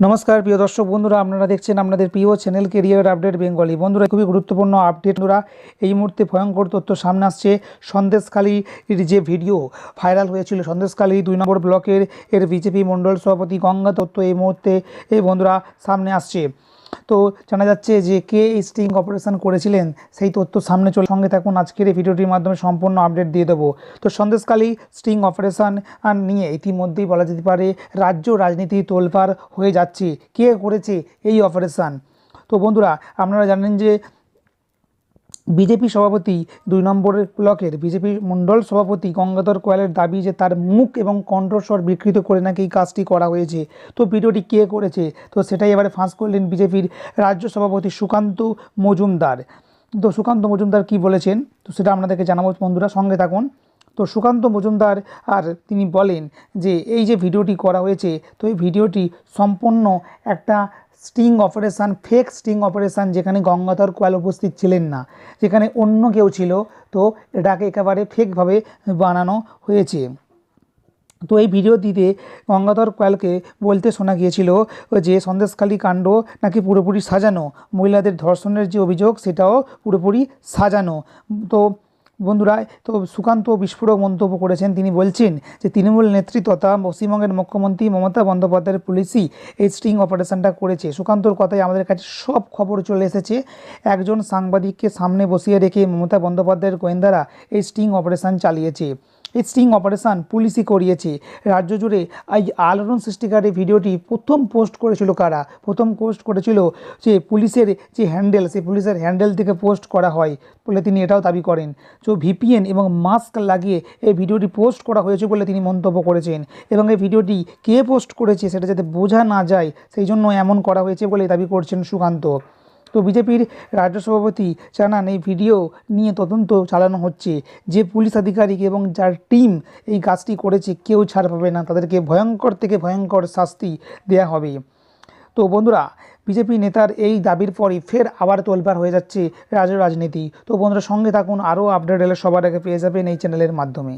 নমস্কার, প্রিয় দর্শক বন্ধুরা, আপনারা দেখছেন আপনাদের প্রিয় চ্যানেল কেরিয়ার আপডেট বেঙ্গলি বন্ধুরা, খুবই গুরুত্বপূর্ণ আপডেট বন্ধুরা। এই মুহূর্তে ভয়ঙ্কর তথ্য সামনে আসছে। সন্দেশকালীর যে ভিডিও ভাইরাল হয়েছিল সন্দেশকালী দুই নম্বর ব্লকের এর বিজেপি মণ্ডল সভাপতি গঙ্গা দত্ত এই মুহূর্তে, এই বন্ধুরা, সামনে আসছে। তো জানা যাচ্ছে যে কে এই স্টিং অপারেশন করেছিলেন, সেই তথ্য সামনে চলে। সঙ্গে থাকুন, আজকের এই ভিডিওটির মাধ্যমে সম্পূর্ণ আপডেট দিয়ে দেবো। তো সন্দেশকালী স্টিং অপারেশন নিয়ে ইতিমধ্যেই বলা যেতে পারে রাজ্য রাজনীতি তোলপাড় হয়ে যাচ্ছে। কে করেছে এই অপারেশন তো বন্ধুরা, আপনারা জানেন যে বিজেপি সভাপতি দুই নম্বরের ব্লকের বিজেপি মণ্ডল সভাপতি গঙ্গাধর কোয়ালের দাবি যে তার মুখ এবং কণ্ঠস্বর বিকৃত করে নাকি এই কাজটি করা হয়েছে। তো ভিডিওটি কে করেছে? তো সেটাই এবারে ফাঁস করলেন বিজেপির রাজ্য সভাপতি সুকান্ত মজুমদার। তো সুকান্ত মজুমদার কি বলেছেন? তো সেটা আপনাদেরকে জানাব বন্ধুরা, সঙ্গে থাকুন। তো সুকান্ত মজুমদার আর তিনি বলেন যে এই যে ভিডিওটি করা হয়েছে, তো এই ভিডিওটি সম্পূর্ণ একটা sting operation fake sting operation, যেখানে গঙ্গাধর কোয়াল উপস্থিত ছিলেন না, যেখানে অন্য কেউ ছিল, তো এটাকে একেবারে ফেকভাবে বানানো হয়েছে। তো এই ভিডিওটিতে গঙ্গাধর কোয়ালকে বলতে শোনা গিয়েছিল যে সন্দেশখালী কাণ্ড নাকি পুরোপুরি সাজানো, মহিলাদের ধর্ষণের যে অভিযোগ, সেটাও পুরোপুরি সাজানো। তো বন্ধুরা, তো সুকান্ত বিস্ফোরক মন্তব্য করেছেন। তিনি বলছেন যে, তৃণমূল নেত্রী তথা পশ্চিমবঙ্গের মুখ্যমন্ত্রী মমতা বন্দ্যোপাধ্যায়ের পুলিশই এই স্ট্রিং অপারেশনটা করেছে। সুকান্তর কথায় আমাদের কাছে সব খবর চলে এসেছে। একজন সাংবাদিককে সামনে বসিয়ে রেখে মমতা বন্দ্যোপাধ্যায়ের গোয়েন্দারা এই স্ট্রিং অপারেশন চালিয়েছে। এই স্টিং অপারেশন পুলিশই করিয়েছে। রাজ্য জুড়ে এই আলোড়ন সৃষ্টিকারী ভিডিওটি প্রথম পোস্ট করেছিল কারা? প্রথম পোস্ট করেছিল যে পুলিশের যে হ্যান্ডেল সেই পুলিশের হ্যান্ডেল থেকে পোস্ট করা হয় বলে তিনি এটাও দাবি করেন। তো ভিপিএন এবং মাস্ক লাগিয়ে এই ভিডিওটি পোস্ট করা হয়েছে বলে তিনি মন্তব্য করেছেন। এবং এই ভিডিওটি কে পোস্ট করেছে সেটা যাতে বোঝা না যায়, সেই জন্য এমন করা হয়েছে বলে দাবি করছেন সুকান্ত। তো বিজেপির রাজ্য সভাপতি জানান এই ভিডিও নিয়ে তদন্ত চালানো হচ্ছে। যে পুলিশ আধিকারিক এবং যার টিম এই কাজটি করেছে, কেউ ছাড় পাবে না। তাদেরকে ভয়ঙ্কর থেকে ভয়ঙ্কর শাস্তি দেয়া হবে। তো বন্ধুরা, বিজেপি নেতার এই দাবির পরই ফের আবার তোলপাড় হয়ে যাচ্ছে রাজ্য রাজনীতি। তো বন্ধুরা, সঙ্গে থাকুন। আরও আপডেট এলে সবার আগে পেয়ে যাবেন এই চ্যানেলের মাধ্যমে।